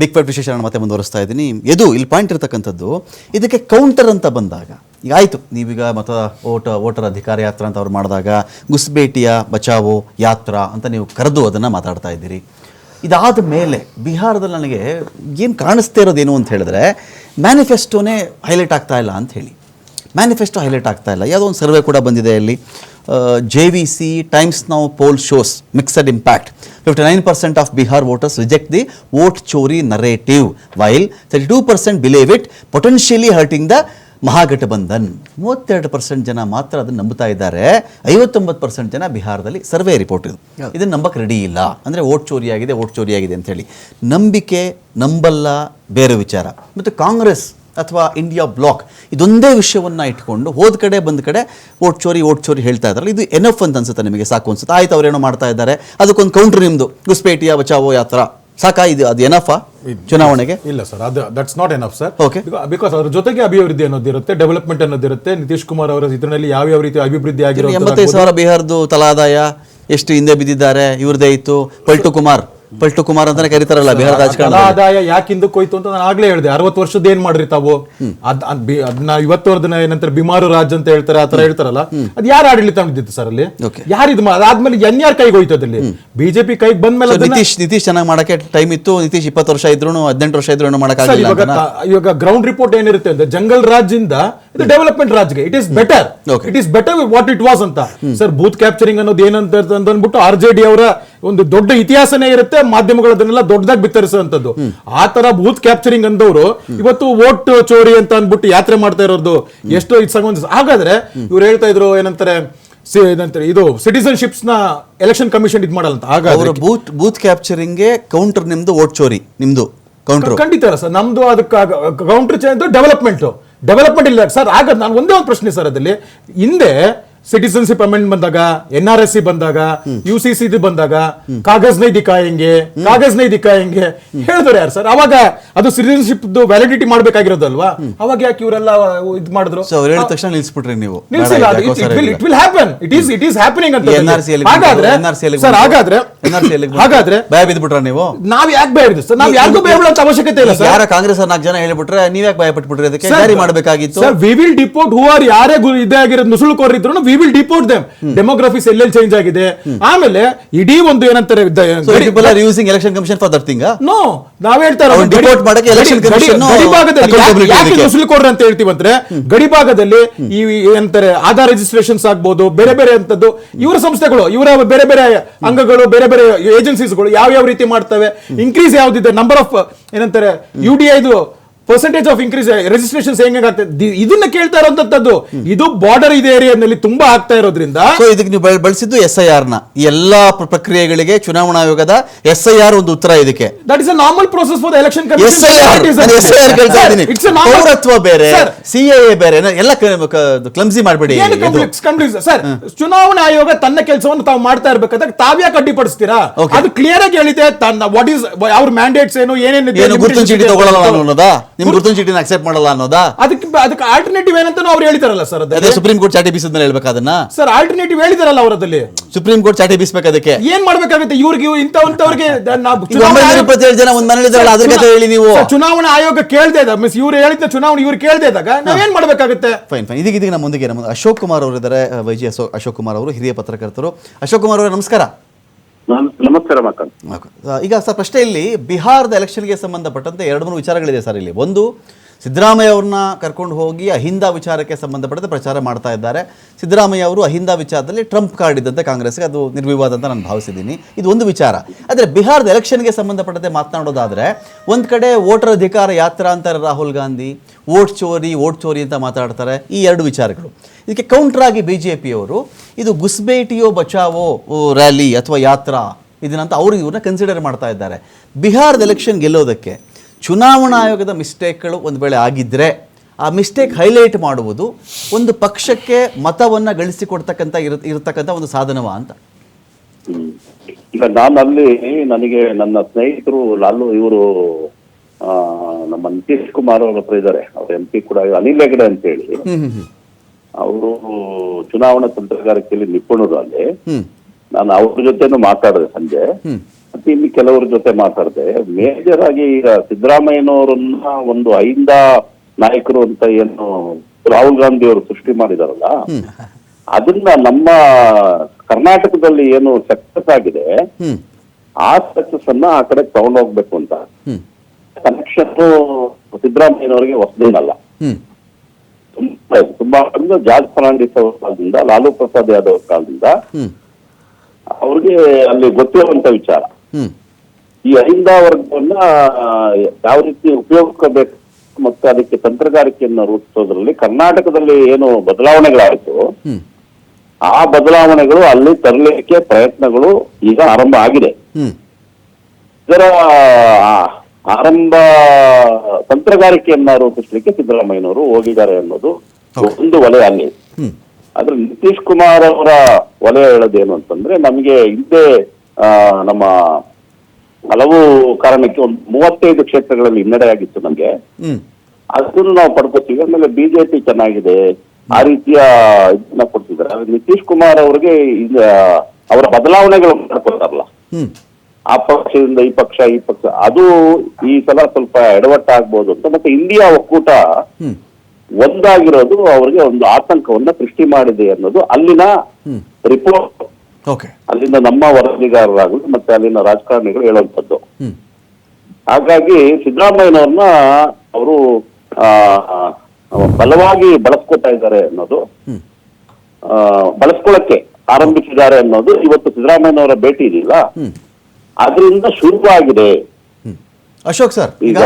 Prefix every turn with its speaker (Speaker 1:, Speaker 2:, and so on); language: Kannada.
Speaker 1: ಬಿಗ್ ಫೈಟ್ ವಿಶೇಷ ಮತ್ತೆ ಮುಂದುವರಿಸ್ತಾ ಇದ್ದೀನಿ. ಇದು ಇಲ್ಲಿ ಪಾಯಿಂಟ್ ಇರತಕ್ಕಂಥದ್ದು, ಇದಕ್ಕೆ ಕೌಂಟರ್ ಅಂತ ಬಂದಾಗ, ಈಗ ಆಯಿತು, ನೀವೀಗ ಮತ ಓಟ, ವೋಟರ್ ಅಧಿಕಾರ ಯಾತ್ರಾ ಅಂತ ಅವ್ರು ಮಾಡಿದಾಗ, ಗುಸ್ಬೇಟಿಯ ಬಚಾವೋ ಯಾತ್ರಾ ಅಂತ ನೀವು ಕರೆದು ಅದನ್ನು ಮಾತಾಡ್ತಾ ಇದ್ದೀರಿ. ಇದಾದ ಮೇಲೆ ಬಿಹಾರದಲ್ಲಿ ನನಗೆ ಏನು ಕಾಣಿಸ್ತಾ ಇರೋದೇನು ಅಂತ ಹೇಳಿದ್ರೆ ಮ್ಯಾನಿಫೆಸ್ಟೋನೇ ಹೈಲೈಟ್ ಆಗ್ತಾ ಇಲ್ಲ ಅಂತ ಹೇಳಿ. ಮ್ಯಾನಿಫೆಸ್ಟೋ ಹೈಲೈಟ್ ಆಗ್ತಾ ಇಲ್ಲ. ಯಾವುದೋ ಒಂದು ಸರ್ವೆ ಕೂಡ ಬಂದಿದೆ ಅಲ್ಲಿ. J V C Times Now poll shows mixed impact fifty nine percent of Bihar voters reject the vote chori narrative while thirty two percent believe it potentially hurting the Mahagathbandhan ಮೂವತ್ತೆರಡು ಪರ್ಸೆಂಟ್ ಜನ ಮಾತ್ರ ಅದನ್ನು ನಂಬುತ್ತಾ ಇದ್ದಾರೆ. ಐವತ್ತೊಂಬತ್ತು ಪರ್ಸೆಂಟ್ ಜನ ಬಿಹಾರದಲ್ಲಿ ಸರ್ವೆ ರಿಪೋರ್ಟ್ ಇದು. ಇದನ್ನು ನಂಬಕ್ಕೆ ರೆಡಿ ಇಲ್ಲ. ಅಂದರೆ ವೋಟ್ ಚೋರಿಯಾಗಿದೆ ಓಟ್ ವೋಟ್ ಚೋರಿಯಾಗಿದೆ ಅಂತೇಳಿ ನಂಬಿಕೆ ನಂಬಲ್ಲ ಬೇರೆ ವಿಚಾರ. ಮತ್ತು ಕಾಂಗ್ರೆಸ್ ಅಥವಾ ಇಂಡಿಯಾ ಬ್ಲಾಕ್ ಇದೊಂದೇ ವಿಷಯವನ್ನು ಇಟ್ಕೊಂಡು ಹೋದ ಕಡೆ ಬಂದ ಕಡೆ ಓಟ್ ಚೋರಿ ಓಟ್ ಚೋರಿ ಹೇಳ್ತಾ ಇದ್ದಾರೆ ಇದು ಎನಫ್ ಅಂತ ಅನ್ಸುತ್ತೆ ನಿಮಗೆ ಸಾಕು ಅನ್ಸುತ್ತೆ. ಆಯ್ತು ಅವ್ರೇನೋ ಮಾಡ್ತಾ ಇದ್ದಾರೆ. ಅದಕ್ಕೊಂದು ಕೌಂಟ್ರ್ ನಿಮ್ಮದು ಗುಸ್ಪೇಟಿಯ ಬಚಾವೋ ಯಾತ್ರಾ ಸಾಕಾ ಇದು ಅದು ಎನಫಾ ಚುನಾವಣೆಗೆ?
Speaker 2: ಇಲ್ಲ ಸರ್ ಅದು that's not enough sir
Speaker 1: okay
Speaker 2: because ಅದ್ರ ಜೊತೆಗೆ ಅಭಿವೃದ್ಧಿ ಅನ್ನೋದಿರುತ್ತೆ ಡೆವಲಪ್ಮೆಂಟ್ ಅನ್ನೋದಿರುತ್ತೆ ನಿತೀಶ್ ಕುಮಾರ್ ಅವರ ಇದರಲ್ಲಿ ಯಾವ ಯಾವ ರೀತಿ ಅಭಿವೃದ್ಧಿ ಆಗಿರೋ
Speaker 1: ಎಂಬತ್ತೈದು ಸಾವಿರ ಬಿಹಾರದ್ದು ತಲಾದಾಯ ಎಷ್ಟು ಹಿಂದೆ ಬಿದ್ದಿದ್ದಾರೆ ಇವ್ರದೇ ಇತ್ತು. ಪಲ್ಟು ಕುಮಾರ್. ಪಲ್ಟು ಕುಮಾರ್ ಅಂತಾನೆ ಕರೀತಾರಲ್ಲ ಬಿಹಾರ ರಾಜಕಾರಣ
Speaker 2: ಆದಾಯ ಯಾಕೆ ಹಿಂದಕ್ಕೆ ಹೋಯ್ತು ಅಂತ ನಾನು ಆಗ್ಲೇ ಹೇಳಿದೆ. ಅರವತ್ತು ವರ್ಷದ ಏನ್ ಮಾಡ್ರಿ ತಾವು? ಅದನ್ನ ಇವತ್ತು ವರ್ಷದ ಏನಂತಾರೆ ಬಿಮಾರು ರಾಜ್ ಅಂತ ಹೇಳ್ತಾರೆ ಆತರ ಹೇಳ್ತಾರಲ್ಲ? ಅದ್ ಯಾರು ಆಡಳಿತ ಮಾಡಿದ್ದು ಸರ್ ಅಲ್ಲಿ. ಯಾರು ಇದು ಅದಾದ್ಮೇಲೆ ಎನ್ ಯಾರು ಕೈಗೆ ಹೋಯ್ತು ಅದಲ್ಲಿ ಬಿಜೆಪಿ ಕೈಗೆ ಬಂದ್ಮೇಲೆ
Speaker 1: ನಿತೀಶ್ ನಿತೀಶ್ ಚೆನ್ನಾಗಿ ಮಾಡಕ್ಕೆ ಟೈಮ್ ಇತ್ತು. ನಿತೀಶ್ ಇಪ್ಪತ್ತು ವರ್ಷ ಇದ್ರು ಹದಿನೆಂಟು ವರ್ಷ ಇದ್ರು
Speaker 2: ಮಾಡಕ್
Speaker 1: ಮಾಡಕ್ಕಾಗಿಲ್ಲ
Speaker 2: ಇವಾಗ ಗ್ರೌಂಡ್ ರಿಪೋರ್ಟ್ ಏನಿರುತ್ತೆ ಅಂದ್ರೆ ಜಂಗಲ್ ರಾಜ್ ಇಂದ ಇದು development ರಾಜ್ಗೆ. It is better. It is better what it was ಅಂತ. ಸರ್ ಬೂತ್ ಕ್ಯಾಪ್ಚರಿಂಗ್ ಅನ್ನೋದು ಏನಂತ ಅಂದ್ಬಿಟ್ಟು ಆರ್ ಜೆ ಡಿ ಅವರ ಒಂದು ದೊಡ್ಡ ಇತಿಹಾಸನೇ ಇರುತ್ತೆ ಮಾಧ್ಯಮಗಳು ಅದನ್ನೆಲ್ಲ ದೊಡ್ಡದಾಗಿ ಬಿತ್ತರಿಸುವಂತದ್ದು ಆ ತರ ಬೂತ್ ಕ್ಯಾಪ್ಚರಿಂಗ್ ಅಂದವರು ಇವತ್ತು ವೋಟ್ ಚೋರಿ ಅಂತ ಅಂದ್ಬಿಟ್ಟು ಯಾತ್ರೆ ಮಾಡ್ತಾ ಇರೋದು ಎಷ್ಟೋ ಇದು ಸಂಬಂಧ ಹಾಗಾದ್ರೆ ಇವ್ರು ಹೇಳ್ತಾ ಇದ್ರು ಏನಂತಾರೆ ಇದು ಸಿಟಿಸನ್ಶಿಪ್ಸ್ನ ಎಲೆಕ್ಷನ್ ಕಮಿಷನ್ ಇದು ಮಾಡಲ್ಲ ಅಂತ ಹಾಗಾದ್ರೆ
Speaker 1: ಬೂತ್ ಬೂತ್ ಕ್ಯಾಪ್ಚರಿಂಗ್ಗೆ ಕೌಂಟರ್ ನಿಮ್ದು ಓಟ್ ಚೋರಿ ನಿಮ್ದು ಕೌಂಟರ್
Speaker 2: ಖಂಡಿತ ಸರ್ ನಮ್ದು ಅದಕ್ಕೆ ಕೌಂಟರ್ ಚೇಂಜ್ ಡೆವಲಪ್ಮೆಂಟ್ ಡೆವಲಪ್ಮೆಂಟ್ ಇಲ್ಲ ಸರ್ ಆಗ ನಾನು ಒಂದೇ ಒಂದು ಪ್ರಶ್ನೆ ಸರ್ ಅದಲ್ಲಿ ಹಿಂದೆ ಸಿಟಿಸನ್ಶಿಪ್ ಅಮೆಂಡ್ ಬಂದಾಗ ಎನ್ ಆರ್ ಎಸ್ ಸಿ ಬಂದಾಗ ಯು ಸಿ ಸಿ ಬಂದಾಗ ಕಾಗಜ್ ನೈ ದಿಕ್ಕಾಯಂಗೆ ಕಾಗಜ್ ನೈ ದಿಕ್ಕಾಯಂಗೆ ಹೇಳಿದ್ರು ಯಾರು ಸರ್? ಅವಾಗ ಅದು ಸಿಟಿಸನ್ಶಿಪ್ ವ್ಯಾಲಿಡಿಟಿ ಮಾಡ್ಬೇಕಾಗಿರೋದಲ್ವಾ? ಅವಾಗ ಯಾಕೆ ಇವರೆಲ್ಲ ಇದು ಮಾಡಿದ್ರು?
Speaker 1: ಸೊ ಹೇಳಿದ ತಕ್ಷಣ ನಿಲ್ಸ್ಬಿಟ್ರಿ ನೀವು.
Speaker 2: ನಿಲ್ಸಿಲ್ಲ. It will happen it is it is happening ಅಂತ
Speaker 1: NRC ಎಲ್ಲಿಗೆ
Speaker 2: ಹಾಗಾದ್ರೆ
Speaker 1: ಬಂತು? NRC ಎಲ್ಲಿಗೆ
Speaker 2: ಸರ್ ಹಾಗಾದ್ರೆ? ಹಾಗಾದ್ರೆ
Speaker 1: ಭಯ ಬಿದ್ಬಿಟ್ರ ನೀವು?
Speaker 2: ನಾವ್ ಯಾಕೆ ಭಯ ಸರ್? ನಾವ್ ಯಾರಿಗೂ ಭಯ ಬೀಳೋ ಅವಶ್ಯಕತೆ ಇಲ್ಲ ಸರ್.
Speaker 1: ಯಾರ ಕಾಂಗ್ರೆಸ್ ನಾಲ್ಕು ಜನ ಹೇಳ್ಬಿಟ್ರೆ ನೀವ್ ಯಾಕೆ ಭಯ ಪಟ್ಬಿಟ್ರಿ ಅದಕ್ಕೆ ಜಾರಿ ಮಾಡಬೇಕಾಗಿತ್ತು.
Speaker 2: Sir we will deport who are ಯಾರೇ ಇದೇ ಆಗಿರೋದು ನುಸುಳುಕೋರ್ ಇದ್ರು we will deport them demographies ಎಲ್ಲೆಲ್ಲಿ ಚೇಂಜ್ ಆಗಿದೆ. ಆಮೇಲೆ ಇಡೀ ಒಂದು ಏನಂತಾರೆ
Speaker 1: using election commission for that thing
Speaker 2: no ನಾವ್ ಹೇಳ್ತಾ
Speaker 1: ಡಿಪೋರ್ಟ್ ಮಾಡಕ್ಕೆ
Speaker 2: ಯಾಕೆ-
Speaker 1: ಇದಕ್ಕೆ?
Speaker 2: ನುಸುಳುಕೋರ್ರು ಅಂತ ಹೇಳ್ತೀವಂದ್ರೆ ಗಡಿ ಭಾಗದಲ್ಲಿ ಈ ಏನಂತಾರೆ ಆಧಾರ್ ರಿಜಿಸ್ಟ್ರೇಷನ್ಸ್ ಆಗ್ಬೋದು ಬೇರೆ ಬೇರೆ ಅಂತದ್ದು ಇವರ ಸಂಸ್ಥೆಗಳು ಇವರ ಬೇರೆ ಬೇರೆ ಅಂಗಗಳು ಬೇರೆ ಬೇರೆ ಏಜೆನ್ಸೀಸ್ಗಳು ಯಾವ ಯಾವ ರೀತಿ ಮಾಡ್ತವೆ ಇನ್ಕ್ರೀಸ್ ಯಾವ್ದಿದೆ ನಂಬರ್ ಆಫ್ ಏನಂತಾರೆ ಯು ಡಿ ಐದು ಪರ್ಸೆಂಟೇಜ್ ಆಫ್ ಇನ್ಕ್ರೀಸ್ ರಿಜಿಸ್ಟ್ರೇಷನ್ ಹೆಂಗ್ ಆಗ್ತದೆ ಇದನ್ನ ಕೇಳ್ತಾ ಇರೋಂಥದ್ದು ಇದು ಬಾರ್ಡರ್ ಇದೆ ಏರಿಯಾದಲ್ಲಿ ತುಂಬಾ ಆಗ್ತಾ ಇರೋದ್ರಿಂದ
Speaker 1: ಸೊ ಇದಕ್ಕೆ ನೀವು ಬಳಸಿದ್ದು ಎಸ್ ಐ ಆರ್ನ. ಎಲ್ಲಾ ಪ್ರ- ಪ್ರಕ್ರಿಯೆಗಳಿಗೆ ಚುನಾವಣಾ ಆಯೋಗದ ಎಸ್ ಐ ಆರ್ ಒಂದು ಉತ್ತರ ಇದಕ್ಕೆ.
Speaker 2: That is a normal process for election
Speaker 1: ಪೌರತ್ವ ಬೇರೆ ಸಿ ಎ ಬೇರೆ ಎಲ್ಲ ಕ್ಲಮ್ಸಿ ಮಾಡಬೇಡಿ
Speaker 2: ಸರ್ ಚುನಾವಣಾ ಆಯೋಗ ತನ್ನ ಕೆಲಸವನ್ನು ತಾವು ಮಾಡ್ತಾ ಇರಬೇಕಾದ್ರೆ ತಾವ್ಯಾ ಅಡ್ಡಿಪಡಿಸ್ತೀರಾ
Speaker 1: Okay.
Speaker 2: ಅದು ಕ್ಲಿಯರ್ ಆಗಿ ಹೇಳಿದೆ ತನ್ನ ವಾಟ್ ಇಸ್ ಅವ್ರ ಮ್ಯಾಂಡೇಟ್ಸ್ ಏನು ಏನೇನು
Speaker 1: ಚೀಟಿ ತಗೊಳ್ಳಲ್ಲ ಅನ್ನೋದಾ? ನಿಮ್ ಗುರುತಿನ ಚೀಟಿನ ಅಕ್ಸೆಪ್ಟ್ ಮಾಡಲ್ಲ ಅನ್ನೋದಾ?
Speaker 2: ಅದಕ್ಕೆ ಅದಕ್ಕೆ ಆಲ್ಟರ್ನೇಟಿವ್ ಏನಂತ ಅವ್ರು ಹೇಳ್ತಾರಲ್ಲ ಸರ್
Speaker 1: ಅದೇ ಸುಪ್ರೀಂ ಕೋರ್ಟ್ ಚಾಟಿ ಬೀಸಿದ್ಮೇಲೆ ಹೇಳ್ಬೇಕು ಅದನ್ನ?
Speaker 2: ಸರ್ ಆಲ್ಟರ್ನೇಟಿವ್ ಹೇಳಿದಾರಲ್ಲ ಅವರದಲ್ಲಿ
Speaker 1: ಸುಪ್ರೀಂ ಕೋರ್ಟ್ ಚಾಟಿ ಬೀಸ್ಬೇಕು ಅದಕ್ಕೆ.
Speaker 2: ಏನ್ ಮಾಡ್ಬೇಕಾಗುತ್ತೆ? ಇವ್ರಿಗೆ ಇಂಥವಂತವ್ರಿಗೆ
Speaker 1: ಇಪ್ಪತ್ತೇಳು ಜನ ಒಂದ್ ಮನೇಲಿ ಅದ್ರ ಕಥೆ ಹೇಳಿ ನೀವು.
Speaker 2: ಚುನಾವಣಾ ಆಯೋಗ ಕೇಳ್ದೆ ಇದ್ದ. ಮಿಸ್ ಇವ್ರು ಹೇಳಿದ ಚುನಾವಣೆ ಇವ್ರು ಕೇಳ್ದೆ ಇದ್ದಾಗ ನಾವೇನ್ ಮಾಡ್ಬೇಕಾಗುತ್ತೆ?
Speaker 1: ಫೈನ್ ಫೈನ್ ಇದೀಗ ಇದೀಗ ನಮ್ಮ ಮುಂದಿಗೆ ನಮ್ಮ ಅಶೋಕ್ ಕುಮಾರ್ ಅವರು ಇದ್ದಾರೆ ವೈ ಜಿ ಅಶೋಕ್ ಅಶೋಕ್ ಕುಮಾರ್ ಅವರು ಹಿರಿಯ ಪತ್ರಕರ್ತರು. ಅಶೋಕ್ ಕುಮಾರ್ ಅವರೇ ನಮಸ್ಕಾರ.
Speaker 3: ನಮ್- ನಮಸ್ಕಾರ
Speaker 1: ಈಗ ಸರ್ ಪ್ರಶ್ನೆ ಇಲ್ಲಿ ಬಿಹಾರದ ಎಲೆಕ್ಷನ್ಗೆ ಸಂಬಂಧಪಟ್ಟಂತೆ ಎರಡು ಮೂರು ವಿಚಾರಗಳಿದೆ ಸರ್ ಇಲ್ಲಿ. ಒಂದು ಸಿದ್ದರಾಮಯ್ಯ ಅವ್ರನ್ನ ಕರ್ಕೊಂಡು ಹೋಗಿ ಅಹಿಂದ ವಿಚಾರಕ್ಕೆ ಸಂಬಂಧಪಟ್ಟಂತೆ ಪ್ರಚಾರ ಮಾಡ್ತಾ ಇದ್ದಾರೆ. ಸಿದ್ದರಾಮಯ್ಯ ಅವರು ಅಹಿಂದ ವಿಚಾರದಲ್ಲಿ ಟ್ರಂಪ್ ಕಾರ್ಡ್ ಇದ್ದಂತೆ ಕಾಂಗ್ರೆಸ್ಗೆ ಅದು ನಿರ್ವಿವಾದ ಅಂತ ನಾನು ಭಾವಿಸಿದ್ದೀನಿ. ಇದು ಒಂದು ವಿಚಾರ. ಆದರೆ ಬಿಹಾರದ ಎಲೆಕ್ಷನ್ಗೆ ಸಂಬಂಧಪಟ್ಟಂತೆ ಮಾತನಾಡೋದಾದರೆ, ಒಂದು ಕಡೆ ವೋಟರ್ ಅಧಿಕಾರ ಯಾತ್ರಾ ಅಂತಾರೆ ರಾಹುಲ್ ಗಾಂಧಿ, ವೋಟ್ ಚೋರಿ ವೋಟ್ ಚೋರಿ ಅಂತ ಮಾತಾಡ್ತಾರೆ, ಈ ಎರಡು ವಿಚಾರಗಳು. ಇದಕ್ಕೆ ಕೌಂಟರ್ ಆಗಿ ಬಿ ಜೆ ಪಿಯವರು ಇದು ಗುಸ್ಬೇಟಿಯೋ ಬಚಾವೋ ರ್ಯಾಲಿ ಅಥವಾ ಯಾತ್ರಾ, ಇದನ್ನಂತ ಅವರು ಇವ್ರನ್ನ ಕನ್ಸಿಡರ್ ಮಾಡ್ತಾ ಇದ್ದಾರೆ. ಬಿಹಾರದ ಎಲೆಕ್ಷನ್ ಗೆಲ್ಲೋದಕ್ಕೆ ಚುನಾವಣಾ ಆಯೋಗದ ಮಿಸ್ಟೇಕ್ಗಳು ಒಂದು ವೇಳೆ ಆಗಿದ್ದರೆ ಆ ಮಿಸ್ಟೇಕ್ ಹೈಲೈಟ್ ಮಾಡುವುದು ಒಂದು ಪಕ್ಷಕ್ಕೆ ಮತವನ್ನು ಗಳಿಸಿಕೊಡ್ತಕ್ಕಂಥ ಇರ ಇರತಕ್ಕಂಥ ಒಂದು ಸಾಧನವ ಅಂತ.
Speaker 3: ಈಗ ನಾನು ಅಲ್ಲಿ ನನಗೆ ನನ್ನ ಸ್ನೇಹಿತರು ಲಾಲು ಇವರು ನಮ್ಮ ನಿತೀಶ್ ಕುಮಾರ್ ಅವ್ರ ಹತ್ರ ಇದ್ದಾರೆ. ಅವ್ರ ಎಂ ಪಿ ಕೂಡ ಅನಿಲ್ ಹೆಗಡೆ ಅಂತ ಹೇಳಿ. ಅವರು ಚುನಾವಣಾ ತಂತ್ರಗಾರಿಕೆಯಲ್ಲಿ ನಿಪುಣರು ಅಲ್ಲಿ. ನಾನು ಅವ್ರ ಜೊತೆನೂ ಮಾತಾಡಿದೆ ಸಂಜೆ. ಇಲ್ಲಿ ಕೆಲವ್ರ ಜೊತೆ ಮಾತಾಡಿದೆ. ಮೇಜರ್ ಆಗಿ ಈಗ ಸಿದ್ದರಾಮಯ್ಯನವರನ್ನ ಒಂದು ಐಂದ ನಾಯಕರು ಅಂತ ಏನು ರಾಹುಲ್ ಗಾಂಧಿ ಅವರು ಸೃಷ್ಟಿ ಮಾಡಿದಾರಲ್ಲ ಅದನ್ನ ನಮ್ಮ ಕರ್ನಾಟಕದಲ್ಲಿ ಏನು ಸಕ್ಸಸ್ ಆಗಿದೆ ಆ ಸಕ್ಸಸ್ ಅನ್ನ ಆ ಕಡೆ ತಗೊಂಡೋಗ್ಬೇಕು ಅಂತ. ಕನೆಕ್ಷನ್ ಸಿದ್ದರಾಮಯ್ಯನವರಿಗೆ ಹೊಸದೇನಲ್ಲ. ತುಂಬಾ ಜಾರ್ಜ್ ಫರ್ನಾಂಡಿಸ್ ಅವರ ಕಾಲದಿಂದ ಲಾಲು ಪ್ರಸಾದ್ ಯಾದವ್ ಕಾಲದಿಂದ ಅವ್ರಿಗೆ ಅಲ್ಲಿ ಗೊತ್ತಿರುವಂತ ವಿಚಾರ. ಈ ಅಹಿಂದ ವರ್ಗವನ್ನ ಯಾವ ರೀತಿ ಉಪಯೋಗಿಸಬೇಕು ಮತ್ತು ಅದಕ್ಕೆ ತಂತ್ರಗಾರಿಕೆಯನ್ನು ರೂಪಿಸೋದ್ರಲ್ಲಿ ಕರ್ನಾಟಕದಲ್ಲಿ ಏನು ಬದಲಾವಣೆಗಳಾಯಿತು ಆ ಬದಲಾವಣೆಗಳು ಅಲ್ಲಿ ತರಲಿಕ್ಕೆ ಪ್ರಯತ್ನಗಳು ಈಗ ಆರಂಭ ಆಗಿದೆ. ಇದರ ಆರಂಭ ತಂತ್ರಗಾರಿಕೆಯನ್ನ ರೂಪಿಸಲಿಕ್ಕೆ ಸಿದ್ದರಾಮಯ್ಯನವರು ಹೋಗಿದ್ದಾರೆ ಅನ್ನೋದು ಒಂದು ವಲಯ ಅಲ್ಲಿ. ಆದ್ರೆ ನಿತೀಶ್ ಕುಮಾರ್ ಅವರ ವಲಯ ಹೇಳೋದೇನು ಅಂತಂದ್ರೆ ನಮಗೆ ಹಿಂದೆ ನಮ್ಮ ಹಲವು ಕಾರಣಕ್ಕೆ ಒಂದು ಮೂವತ್ತೈದು ಕ್ಷೇತ್ರಗಳಲ್ಲಿ ಹಿನ್ನಡೆ ಆಗಿತ್ತು ನಮಗೆ. ಅದನ್ನು ನಾವು ಪಡ್ಕೋತೀವಿ. ಆಮೇಲೆ ಬಿಜೆಪಿ ಚೆನ್ನಾಗಿದೆ. ಆ ರೀತಿಯ ಇದನ್ನ ಕೊಡ್ತಿದ್ದಾರೆ. ನಿತೀಶ್ ಕುಮಾರ್ ಅವರಿಗೆ ಅವರ ಬದಲಾವಣೆಗಳು ಮಾಡ್ಕೊತಾರಲ್ಲ. ಆ ಪಕ್ಷದಿಂದ ಈ ಪಕ್ಷ ಈ ಪಕ್ಷ. ಅದು ಈ ಸಲ ಸ್ವಲ್ಪ ಎಡವಟ್ಟಾಗ್ಬೋದು ಅಂತ. ಮತ್ತೆ ಇಂಡಿಯಾ ಒಕ್ಕೂಟ ಒಂದಾಗಿರೋದು ಅವರಿಗೆ ಒಂದು ಆತಂಕವನ್ನ ಸೃಷ್ಟಿ ಮಾಡಿದೆ ಅನ್ನೋದು ಅಲ್ಲಿನ ರಿಪೋರ್ಟ್ ಅಲ್ಲಿಂದ ನಮ್ಮ ವರದಿಗಾರರಾಗಲಿ ಮತ್ತೆ ಅಲ್ಲಿನ ರಾಜಕಾರಣಿಗಳು ಹೇಳುವಂಥದ್ದು. ಹಾಗಾಗಿ ಸಿದ್ದರಾಮಯ್ಯನವ್ರನ್ನ ಅವರು ಆ, ಬಲವಾಗಿ ಬಳಸ್ಕೊತಾ ಇದ್ದಾರೆ ಅನ್ನೋದು ಬಳಸ್ಕೊಳಕ್ಕೆ ಆರಂಭಿಸಿದ್ದಾರೆ ಅನ್ನೋದು ಇವತ್ತು ಸಿದ್ದರಾಮಯ್ಯನವರ ಭೇಟಿ ಇದೆಯಲ್ಲ ಅದರಿಂದ ಶುರುವಾಗಿದೆ.
Speaker 1: ಅಶೋಕ್ ಸರ್ ಈಗ